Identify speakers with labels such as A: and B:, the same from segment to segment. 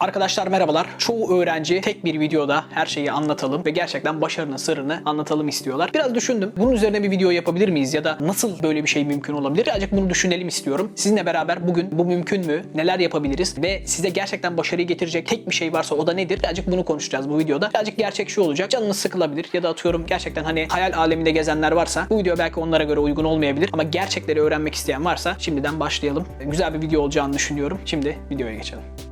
A: Arkadaşlar merhabalar. Çoğu öğrenci tek bir videoda her şeyi anlatalım ve gerçekten başarının sırrını anlatalım istiyorlar. Biraz düşündüm. Bunun üzerine bir video yapabilir miyiz ya da nasıl böyle bir şey mümkün olabilir? Birazcık bunu düşünelim istiyorum. Sizinle beraber bugün bu mümkün mü? Neler yapabiliriz? Ve size gerçekten başarıyı getirecek tek bir şey varsa o da nedir? Birazcık bunu konuşacağız bu videoda. Birazcık gerçekçi olacak. Canınız sıkılabilir ya da atıyorum gerçekten hani hayal aleminde gezenler varsa bu video belki onlara göre uygun olmayabilir ama gerçekleri öğrenmek isteyen varsa şimdiden başlayalım. Güzel bir video olacağını düşünüyorum. Şimdi videoya geçelim.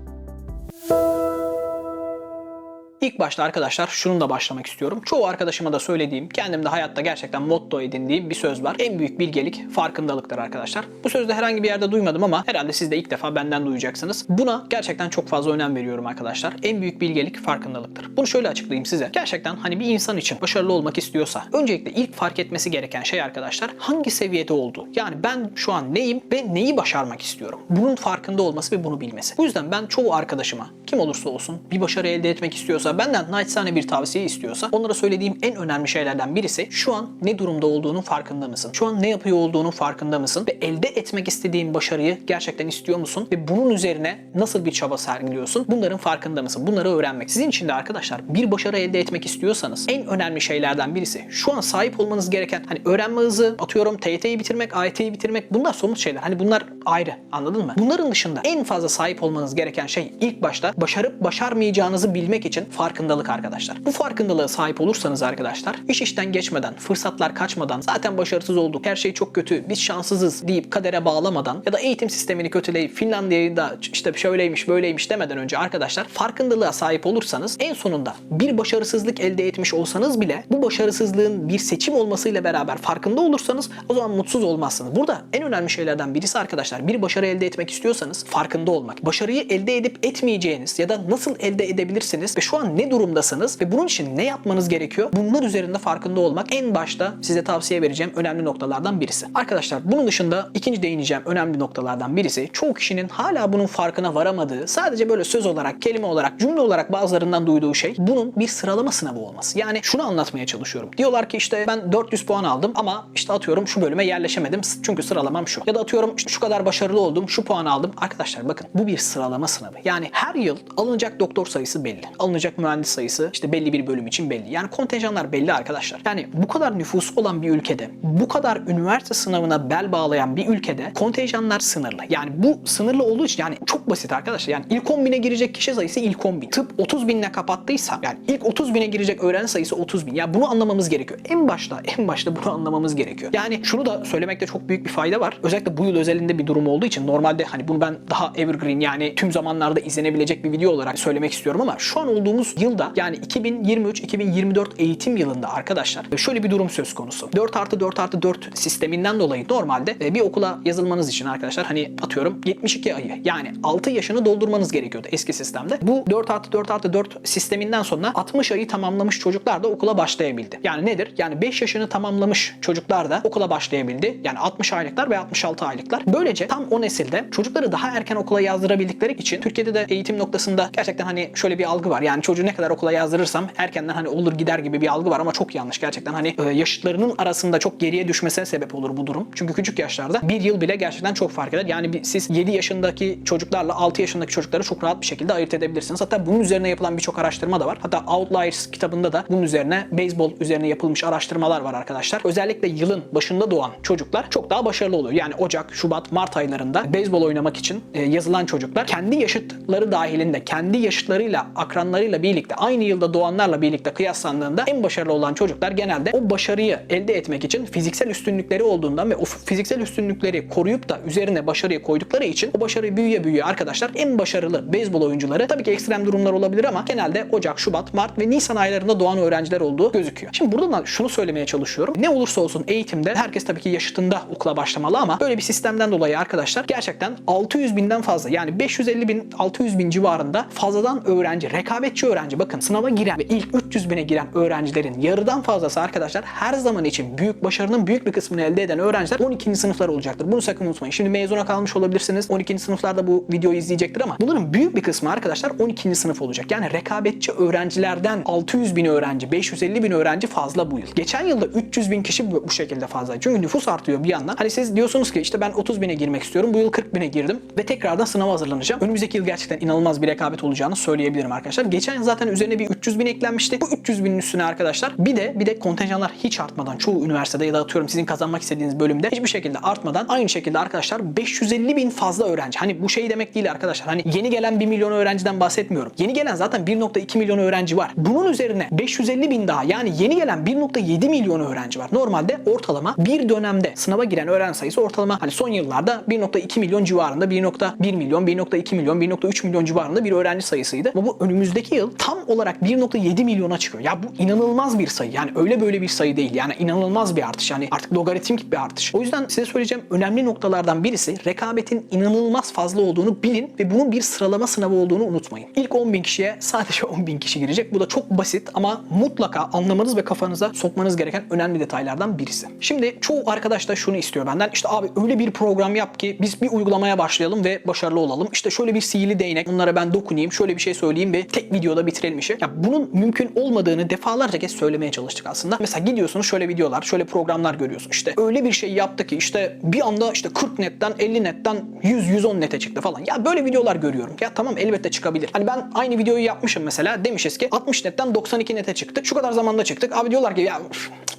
A: İlk başta arkadaşlar şununla başlamak istiyorum. Çoğu arkadaşıma da söylediğim, kendimde hayatta gerçekten motto edindiğim bir söz var. En büyük bilgelik farkındalıktır arkadaşlar. Bu sözü de herhangi bir yerde duymadım ama herhalde siz de ilk defa benden duyacaksınız. Buna gerçekten çok fazla önem veriyorum arkadaşlar. En büyük bilgelik farkındalıktır. Bunu şöyle açıklayayım size. Gerçekten hani bir insan için başarılı olmak istiyorsa öncelikle ilk fark etmesi gereken şey arkadaşlar hangi seviyede olduğu. Yani ben şu an neyim ve neyi başarmak istiyorum. Bunun farkında olması ve bunu bilmesi. Bu yüzden ben çoğu arkadaşıma kim olursa olsun bir başarı elde etmek istiyorsa benden naçizane bir tavsiye istiyorsa onlara söylediğim en önemli şeylerden birisi şu an ne durumda olduğunun farkında mısın? Şu an ne yapıyor olduğunun farkında mısın? Ve elde etmek istediğin başarıyı gerçekten istiyor musun? Ve bunun üzerine nasıl bir çaba sergiliyorsun? Bunların farkında mısın? Bunları öğrenmek. Sizin için de arkadaşlar bir başarı elde etmek istiyorsanız en önemli şeylerden birisi şu an sahip olmanız gereken hani öğrenme hızı atıyorum TYT'yi bitirmek, AYT'yi bitirmek bunlar somut şeyler. Hani bunlar ayrı anladın mı? Bunların dışında en fazla sahip olmanız gereken şey ilk başta başarıp başarmayacağınızı bilmek için farkındalık arkadaşlar. Bu farkındalığa sahip olursanız arkadaşlar iş işten geçmeden, fırsatlar kaçmadan, zaten başarısız olduk, her şey çok kötü, biz şanssızız deyip kadere bağlamadan ya da eğitim sistemini kötüleyip Finlandiya'yı da işte şöyleymiş böyleymiş demeden önce arkadaşlar farkındalığa sahip olursanız en sonunda bir başarısızlık elde etmiş olsanız bile bu başarısızlığın bir seçim olmasıyla beraber farkında olursanız o zaman mutsuz olmazsınız. Burada en önemli şeylerden birisi arkadaşlar bir başarı elde etmek istiyorsanız farkında olmak. Başarıyı elde edip etmeyeceğiniz ya da nasıl elde edebilirsiniz ve şu an ne durumdasınız ve bunun için ne yapmanız gerekiyor? Bunlar üzerinde farkında olmak en başta size tavsiye vereceğim önemli noktalardan birisi. Arkadaşlar bunun dışında ikinci değineceğim önemli noktalardan birisi çoğu kişinin hala bunun farkına varamadığı sadece böyle söz olarak, kelime olarak, cümle olarak bazılarından duyduğu şey bunun bir sıralama sınavı olması. Yani şunu anlatmaya çalışıyorum. Diyorlar ki işte ben 400 puan aldım ama işte atıyorum şu bölüme yerleşemedim çünkü sıralamam şu. Ya da atıyorum işte şu kadar başarılı oldum, şu puan aldım. Arkadaşlar bakın bu bir sıralama sınavı. Yani her yıl alınacak doktor sayısı belli. Alınacak mühendis sayısı işte belli bir bölüm için belli. Yani kontenjanlar belli arkadaşlar. Yani bu kadar nüfusu olan bir ülkede, bu kadar üniversite sınavına bel bağlayan bir ülkede kontenjanlar sınırlı. Yani bu sınırlı olduğu için yani çok basit arkadaşlar. Yani ilk 10 bine girecek kişi sayısı ilk 10 bin. Tıp 30 binle kapattıysa yani ilk 30 bine girecek öğrenci sayısı 30 bin. Ya bunu anlamamız gerekiyor. En başta en başta bunu anlamamız gerekiyor. Yani şunu da söylemekte çok büyük bir fayda var. Özellikle bu yıl özelinde bir durum olduğu için normalde hani bunu ben daha evergreen yani tüm zamanlarda izlenebilecek bir video olarak söylemek istiyorum ama şu an olduğumuz yılda yani 2023-2024 eğitim yılında arkadaşlar şöyle bir durum söz konusu. 4 artı 4 artı 4 sisteminden dolayı normalde e, bir okula yazılmanız için arkadaşlar hani atıyorum 72 ayı yani 6 yaşını doldurmanız gerekiyordu eski sistemde. Bu 4 artı 4 artı 4 sisteminden sonra 60 ayı tamamlamış çocuklar da okula başlayabildi. Yani nedir? Yani 5 yaşını tamamlamış çocuklar da okula başlayabildi. Yani 60 aylıklar ve 66 aylıklar. Böylece tam o nesilde çocukları daha erken okula yazdırabildikleri için Türkiye'de de eğitim noktasında gerçekten hani şöyle bir algı var. Yani çocuğu ne kadar okula yazdırırsam erkenden hani olur gider gibi bir algı var ama çok yanlış gerçekten. Hani e, yaşıtlarının arasında çok geriye düşmesine sebep olur bu durum. Çünkü küçük yaşlarda bir yıl bile gerçekten çok fark eder. Yani bir, siz 7 yaşındaki çocuklarla 6 yaşındaki çocukları çok rahat bir şekilde ayırt edebilirsiniz. Hatta bunun üzerine yapılan birçok araştırma da var. Hatta Outliers kitabında da bunun üzerine beyzbol üzerine yapılmış araştırmalar var arkadaşlar. Özellikle yılın başında doğan çocuklar çok daha başarılı oluyor. Yani Ocak, Şubat, Mart aylarında beyzbol oynamak için e, yazılan çocuklar kendi yaşıtları dahilinde, kendi yaşıtlarıyla, akranlarıyla birlikte aynı yılda doğanlarla birlikte kıyaslandığında en başarılı olan çocuklar genelde o başarıyı elde etmek için fiziksel üstünlükleri olduğundan ve o fiziksel üstünlükleri koruyup da üzerine başarıyı koydukları için o başarıyı büyüye büyüye arkadaşlar en başarılı beyzbol oyuncuları tabii ki ekstrem durumlar olabilir ama genelde Ocak, Şubat, Mart ve Nisan aylarında doğan öğrenciler olduğu gözüküyor. Şimdi burada da şunu söylemeye çalışıyorum. Ne olursa olsun eğitimde herkes tabii ki yaşıtında okula başlamalı ama böyle bir sistemden dolayı arkadaşlar gerçekten 600 binden fazla yani 550 bin 600 bin civarında fazladan öğrenci, rekabetçi öğrenci öğrenci bakın sınava giren ve ilk 300 bine giren öğrencilerin yarıdan fazlası arkadaşlar her zaman için büyük başarının büyük bir kısmını elde eden öğrenciler 12. sınıflar olacaktır. Bunu sakın unutmayın. Şimdi mezuna kalmış olabilirsiniz. 12. sınıflarda bu videoyu izleyecektir ama bunların büyük bir kısmı arkadaşlar 12. sınıf olacak. Yani rekabetçi öğrencilerden 600 bin öğrenci, 550 bin öğrenci fazla bu yıl. Geçen yılda 300 bin kişi bu şekilde fazla. Çünkü nüfus artıyor bir yandan. Hani siz diyorsunuz ki işte ben 30 bine girmek istiyorum. Bu yıl 40 bine girdim ve tekrardan sınava hazırlanacağım. Önümüzdeki yıl gerçekten inanılmaz bir rekabet olacağını söyleyebilirim arkadaşlar. Geçen zaten üzerine bir 300 bin eklenmişti. Bu 300 binin üstüne arkadaşlar bir de bir de kontenjanlar hiç artmadan çoğu üniversitede ya da atıyorum sizin kazanmak istediğiniz bölümde hiçbir şekilde artmadan aynı şekilde arkadaşlar 550 bin fazla öğrenci. Hani bu şey demek değil arkadaşlar. Hani yeni gelen 1 milyon öğrenciden bahsetmiyorum. Yeni gelen zaten 1.2 milyon öğrenci var. Bunun üzerine 550 bin daha yani yeni gelen 1.7 milyon öğrenci var. Normalde ortalama bir dönemde sınava giren öğrenci sayısı ortalama hani son yıllarda 1.2 milyon civarında 1.1 milyon, 1.2 milyon, 1.3 milyon civarında bir öğrenci sayısıydı. Ama bu önümüzdeki yıl tam olarak 1.7 milyona çıkıyor. Ya bu inanılmaz bir sayı. Yani öyle böyle bir sayı değil. Yani inanılmaz bir artış. Yani artık logaritmik bir artış. O yüzden size söyleyeceğim önemli noktalardan birisi rekabetin inanılmaz fazla olduğunu bilin ve bunun bir sıralama sınavı olduğunu unutmayın. İlk 10 bin kişiye sadece 10 bin kişi girecek. Bu da çok basit ama mutlaka anlamanız ve kafanıza sokmanız gereken önemli detaylardan birisi. Şimdi çoğu arkadaş da şunu istiyor benden. İşte abi öyle bir program yap ki biz bir uygulamaya başlayalım ve başarılı olalım. İşte şöyle bir sihirli değnek onlara ben dokunayım, şöyle bir şey söyleyeyim ve tek videoda bitirelim işi. Ya bunun mümkün olmadığını defalarca kez söylemeye çalıştık aslında. Mesela gidiyorsunuz şöyle videolar, şöyle programlar görüyorsun. İşte öyle bir şey yaptı ki işte bir anda işte 40 netten 50 netten 100 110 nete çıktı falan. Ya böyle videolar görüyorum. Ya tamam elbette çıkabilir. Hani ben aynı videoyu yapmışım mesela. Demişiz ki 60 netten 92 nete çıktık. Şu kadar zamanda çıktık. Abi diyorlar ki ya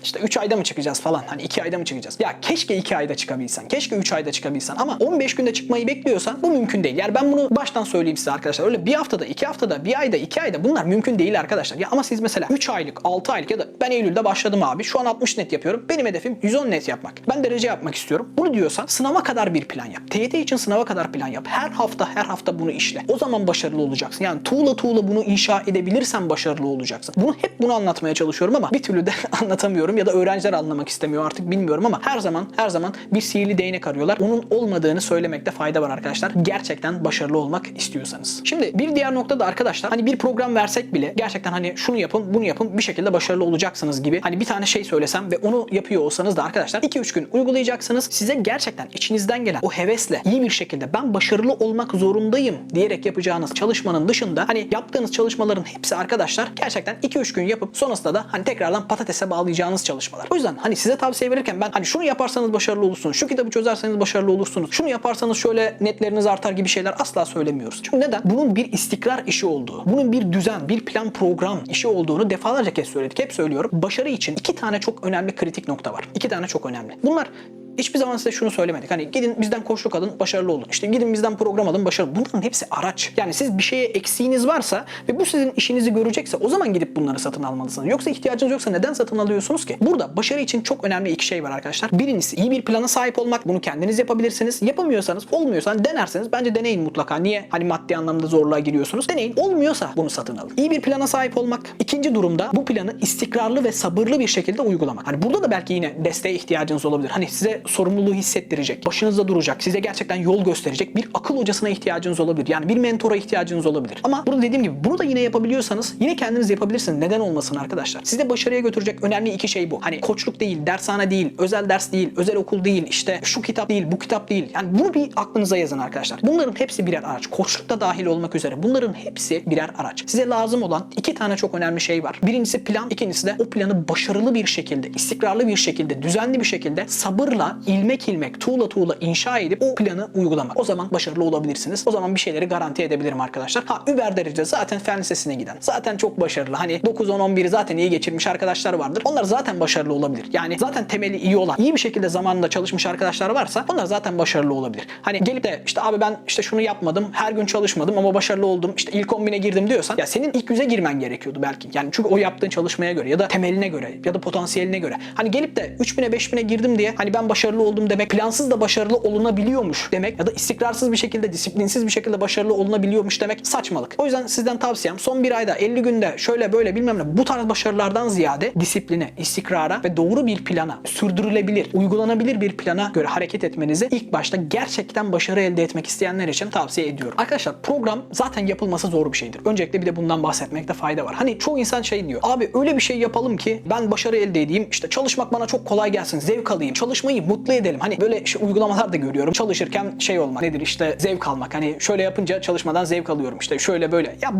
A: işte 3 ayda mı çıkacağız falan. Hani 2 ayda mı çıkacağız? Ya keşke 2 ayda çıkabilsen. Keşke 3 ayda çıkabilsen. Ama 15 günde çıkmayı bekliyorsan bu mümkün değil. Yani ben bunu baştan söyleyeyim size arkadaşlar. Öyle bir haftada, 2 haftada, bir ayda, 2 ayda bunlar mümkün değil arkadaşlar. Ya ama siz mesela 3 aylık, 6 aylık ya da ben Eylül'de başladım abi. Şu an 60 net yapıyorum. Benim hedefim 110 net yapmak. Ben derece yapmak istiyorum. Bunu diyorsan sınava kadar bir plan yap. TYT için sınava kadar plan yap. Her hafta her hafta bunu işle. O zaman başarılı olacaksın. Yani tuğla tuğla bunu inşa edebilirsen başarılı olacaksın. Bunu hep bunu anlatmaya çalışıyorum ama bir türlü de anlatamıyorum ya da öğrenciler anlamak istemiyor artık bilmiyorum ama her zaman her zaman bir sihirli değnek arıyorlar. Onun olmadığını söylemekte fayda var arkadaşlar. Gerçekten başarılı olmak istiyorsanız. Şimdi bir diğer nokta da arkadaşlar hani bir program versek bile gerçekten hani şunu yapın bunu yapın bir şekilde başarılı olacaksınız gibi hani bir tane şey söylesem ve onu yapıyor olsanız da arkadaşlar 2-3 gün uygulayacaksınız. Size gerçekten içinizden gelen o hevesle iyi bir şekilde ben başarılı olmak zorundayım diyerek yapacağınız çalışmanın dışında hani yaptığınız çalışmaların hepsi arkadaşlar gerçekten 2-3 gün yapıp sonrasında da hani tekrardan patatese bağlayacağınız çalışmalar. O yüzden hani size tavsiye verirken ben hani şunu yaparsanız başarılı olursunuz. Şu kitabı çözerseniz başarılı olursunuz. Şunu yaparsanız şöyle netleriniz artar gibi şeyler asla söylemiyoruz. Çünkü neden? Bunun bir istikrar işi olduğu, bunun bir düzen, bir plan program işi olduğunu defalarca kez söyledik. Hep söylüyorum. Başarı için iki tane çok önemli kritik nokta var. İki tane çok önemli. Bunlar Hiçbir zaman size şunu söylemedik. Hani gidin bizden koçluk alın başarılı olun. İşte gidin bizden program alın başarılı. Bunların hepsi araç. Yani siz bir şeye eksiğiniz varsa ve bu sizin işinizi görecekse o zaman gidip bunları satın almalısınız. Yoksa ihtiyacınız yoksa neden satın alıyorsunuz ki? Burada başarı için çok önemli iki şey var arkadaşlar. Birincisi iyi bir plana sahip olmak. Bunu kendiniz yapabilirsiniz. Yapamıyorsanız, olmuyorsa denerseniz bence deneyin mutlaka. Niye? Hani maddi anlamda zorluğa giriyorsunuz. Deneyin. Olmuyorsa bunu satın alın. İyi bir plana sahip olmak. İkinci durumda bu planı istikrarlı ve sabırlı bir şekilde uygulamak. Hani burada da belki yine desteğe ihtiyacınız olabilir. Hani size sorumluluğu hissettirecek, başınızda duracak, size gerçekten yol gösterecek bir akıl hocasına ihtiyacınız olabilir. Yani bir mentora ihtiyacınız olabilir. Ama burada dediğim gibi bunu da yine yapabiliyorsanız yine kendiniz yapabilirsiniz. Neden olmasın arkadaşlar? Sizi başarıya götürecek önemli iki şey bu. Hani koçluk değil, dershane değil, özel ders değil, özel okul değil, işte şu kitap değil, bu kitap değil. Yani bunu bir aklınıza yazın arkadaşlar. Bunların hepsi birer araç. Koçluk da dahil olmak üzere. Bunların hepsi birer araç. Size lazım olan iki tane çok önemli şey var. Birincisi plan, ikincisi de o planı başarılı bir şekilde, istikrarlı bir şekilde, düzenli bir şekilde sabırla, ilmek ilmek, tuğla tuğla inşa edip o planı uygulamak. O zaman başarılı olabilirsiniz. O zaman bir şeyleri garanti edebilirim arkadaşlar. Ha Uber derece zaten fen lisesine giden. Zaten çok başarılı. Hani 9 10 11 zaten iyi geçirmiş arkadaşlar vardır. Onlar zaten başarılı olabilir. Yani zaten temeli iyi olan, iyi bir şekilde zamanında çalışmış arkadaşlar varsa onlar zaten başarılı olabilir. Hani gelip de işte abi ben işte şunu yapmadım, her gün çalışmadım ama başarılı oldum. İşte ilk 10 bine girdim diyorsan ya senin ilk yüze girmen gerekiyordu belki. Yani çünkü o yaptığın çalışmaya göre ya da temeline göre ya da potansiyeline göre. Hani gelip de 3000'e 5000'e girdim diye hani ben başarılı başarılı oldum demek, plansız da başarılı olunabiliyormuş demek ya da istikrarsız bir şekilde, disiplinsiz bir şekilde başarılı olunabiliyormuş demek saçmalık. O yüzden sizden tavsiyem son bir ayda 50 günde şöyle böyle bilmem ne bu tarz başarılardan ziyade disipline, istikrara ve doğru bir plana, sürdürülebilir, uygulanabilir bir plana göre hareket etmenizi ilk başta gerçekten başarı elde etmek isteyenler için tavsiye ediyorum. Arkadaşlar program zaten yapılması zor bir şeydir. Öncelikle bir de bundan bahsetmekte fayda var. Hani çoğu insan şey diyor. Abi öyle bir şey yapalım ki ben başarı elde edeyim. işte çalışmak bana çok kolay gelsin. Zevk alayım. Çalışmayı mutlu edelim. Hani böyle şey, uygulamalar da görüyorum. Çalışırken şey olmak nedir işte zevk almak. Hani şöyle yapınca çalışmadan zevk alıyorum. İşte şöyle böyle. Ya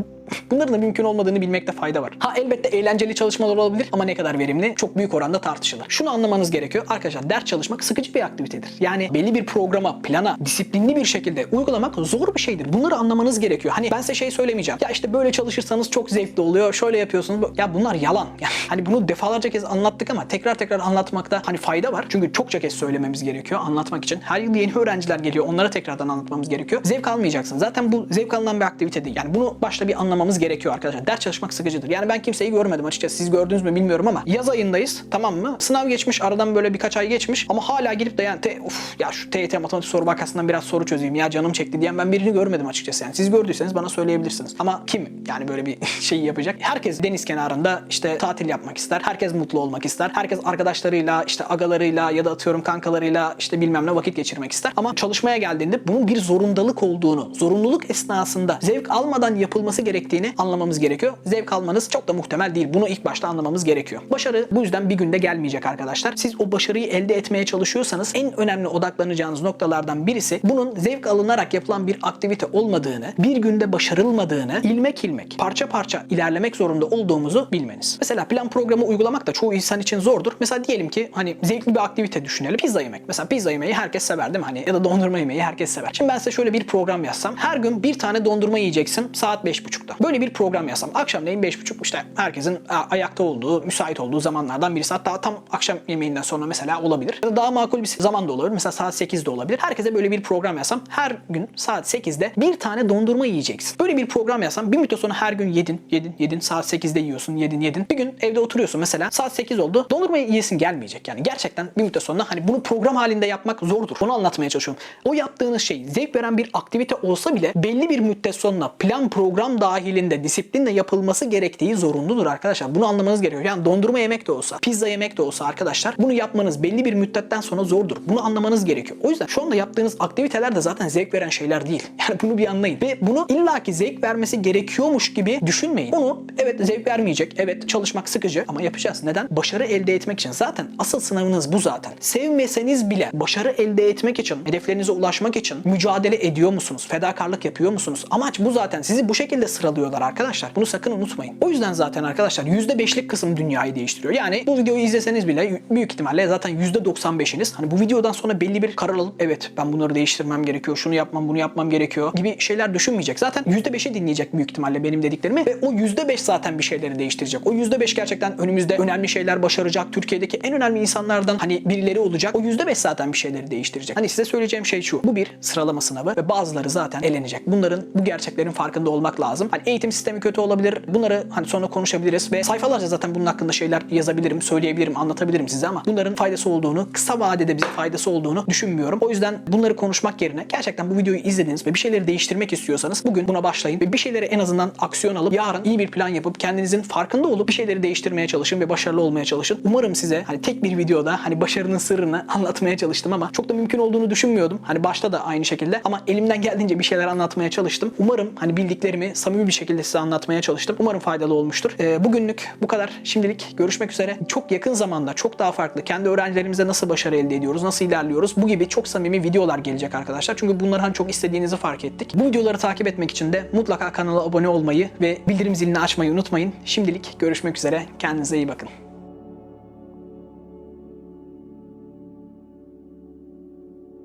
A: bunların da mümkün olmadığını bilmekte fayda var. Ha elbette eğlenceli çalışmalar olabilir ama ne kadar verimli çok büyük oranda tartışılır. Şunu anlamanız gerekiyor. Arkadaşlar ders çalışmak sıkıcı bir aktivitedir. Yani belli bir programa, plana, disiplinli bir şekilde uygulamak zor bir şeydir. Bunları anlamanız gerekiyor. Hani ben size şey söylemeyeceğim. Ya işte böyle çalışırsanız çok zevkli oluyor. Şöyle yapıyorsunuz. Ya bunlar yalan. Yani hani bunu defalarca kez anlattık ama tekrar tekrar anlatmakta hani fayda var. Çünkü çokça kez söylememiz gerekiyor anlatmak için. Her yıl yeni öğrenciler geliyor. Onlara tekrardan anlatmamız gerekiyor. Zevk almayacaksın. Zaten bu zevk alınan bir aktivite değil. Yani bunu başta bir anlamamız gerekiyor arkadaşlar. Ders çalışmak sıkıcıdır. Yani ben kimseyi görmedim açıkçası. Siz gördünüz mü bilmiyorum ama yaz ayındayız tamam mı? Sınav geçmiş. Aradan böyle birkaç ay geçmiş ama hala gidip de yani te, uf, ya şu TYT matematik soru bankasından biraz soru çözeyim ya canım çekti diyen ben birini görmedim açıkçası yani. Siz gördüyseniz bana söyleyebilirsiniz. Ama kim yani böyle bir şeyi yapacak? Herkes deniz kenarında işte tatil yapmak ister. Herkes mutlu olmak ister. Herkes arkadaşlarıyla işte agalarıyla ya da atıyorum kankalarıyla işte bilmem ne vakit geçirmek ister. Ama çalışmaya geldiğinde bunun bir zorundalık olduğunu, zorunluluk esnasında zevk almadan yapılması gerektiğini anlamamız gerekiyor. Zevk almanız çok da muhtemel değil. Bunu ilk başta anlamamız gerekiyor. Başarı bu yüzden bir günde gelmeyecek arkadaşlar. Siz o başarıyı elde etmeye çalışıyorsanız en önemli odaklanacağınız noktalardan birisi bunun zevk alınarak yapılan bir aktivite olmadığını, bir günde başarılmadığını ilmek ilmek, parça parça ilerlemek zorunda olduğumuzu bilmeniz. Mesela plan programı uygulamak da çoğu insan için zordur. Mesela diyelim ki hani zevkli bir aktivite düşünelim. Pizza yemek. Mesela pizza yemeyi herkes sever değil mi? Hani ya da dondurma yemeyi herkes sever. Şimdi ben size şöyle bir program yazsam. Her gün bir tane dondurma yiyeceksin saat 5.30'da. Böyle bir program yazsam. Akşamleyin 5.30 işte herkesin a, ayakta olduğu, müsait olduğu zamanlardan birisi. Hatta tam akşam yemeğinden sonra mesela olabilir. Ya da daha makul bir zaman da olabilir. Mesela saat 8'de olabilir. Herkese böyle bir program yazsam. Her gün saat 8'de bir tane dondurma yiyeceksin. Böyle bir program yazsam bir müddet sonra her gün yedin, yedin, yedin. Saat 8'de yiyorsun, yedin, yedin. Bir gün evde oturuyorsun mesela. Saat 8 oldu. Dondurma yiyesin gelmeyecek. Yani gerçekten bir müddet sonra hani bunu program halinde yapmak zordur. Bunu anlatmaya çalışıyorum. O yaptığınız şey zevk veren bir aktivite olsa bile belli bir müddet sonra plan program dahilinde disiplinle yapılması gerektiği zorunludur arkadaşlar. Bunu anlamanız gerekiyor. Yani dondurma yemek de olsa, pizza yemek de olsa arkadaşlar bunu yapmanız belli bir müddetten sonra zordur. Bunu anlamanız gerekiyor. O yüzden şu anda yaptığınız aktiviteler de zaten zevk veren şeyler değil. Yani bunu bir anlayın. Ve bunu illaki zevk vermesi gerekiyormuş gibi düşünmeyin. Onu evet zevk vermeyecek. Evet çalışmak sıkıcı ama yapacağız. Neden? Başarı elde etmek için. Zaten asıl sınavınız bu zaten. Sevmeseniz bile başarı elde etmek için, hedeflerinize ulaşmak için mücadele ediyor musunuz? Fedakarlık yapıyor musunuz? Amaç bu zaten. Sizi bu şekilde sıralıyorlar arkadaşlar. Bunu sakın unutmayın. O yüzden zaten arkadaşlar %5'lik kısım dünyayı değiştiriyor. Yani bu videoyu izleseniz bile büyük ihtimalle zaten %95'iniz hani bu videodan sonra belli bir karar alıp evet ben bunları değiştirmem gerekiyor, şunu yapmam, bunu yapmam gerekiyor gibi şeyler düşünmeyecek. Zaten %5'i dinleyecek büyük ihtimalle benim dediklerimi ve o %5 zaten bir şeyleri değiştirecek. O %5 gerçekten önümüzde önemli şeyler başaracak. Türkiye'deki en önemli insanlardan hani birileri olacak. O %5 zaten bir şeyleri değiştirecek. Hani size söyleyeceğim şey şu. Bu bir sıralama sınavı ve bazıları zaten elenecek. Bunların bu gerçeklerin farkında olmak lazım. Hani eğitim sistemi kötü olabilir. Bunları hani sonra konuşabiliriz ve sayfalarca zaten bunun hakkında şeyler yazabilirim, söyleyebilirim, anlatabilirim size ama bunların faydası olduğunu, kısa vadede bize faydası olduğunu düşünmüyorum. O yüzden bunları konuşmak yerine gerçekten bu videoyu izlediniz ve bir şeyleri değiştirmek istiyorsanız bugün buna başlayın ve bir şeyleri en azından aksiyon alıp yarın iyi bir plan yapıp kendinizin farkında olup bir şeyleri değiştirmeye çalışın ve başarılı olmaya çalışın. Umarım size hani tek bir videoda hani başarının sırrını anlatmaya çalıştım ama çok da mümkün olduğunu düşünmüyordum. Hani başta da aynı şekilde ama elimden geldiğince bir şeyler anlatmaya çalıştım. Umarım hani bildiklerimi samimi bir şekilde size anlatmaya çalıştım. Umarım faydalı olmuştur. Ee, bugünlük bu kadar. Şimdilik görüşmek üzere. Çok yakın zamanda çok daha farklı kendi öğrencilerimize nasıl başarı elde ediyoruz, nasıl ilerliyoruz bu gibi çok samimi videolar gelecek arkadaşlar. Çünkü bunları hani çok istediğinizi fark ettik. Bu videoları takip etmek için de mutlaka kanala abone olmayı ve bildirim zilini açmayı unutmayın. Şimdilik görüşmek üzere. Kendinize iyi bakın.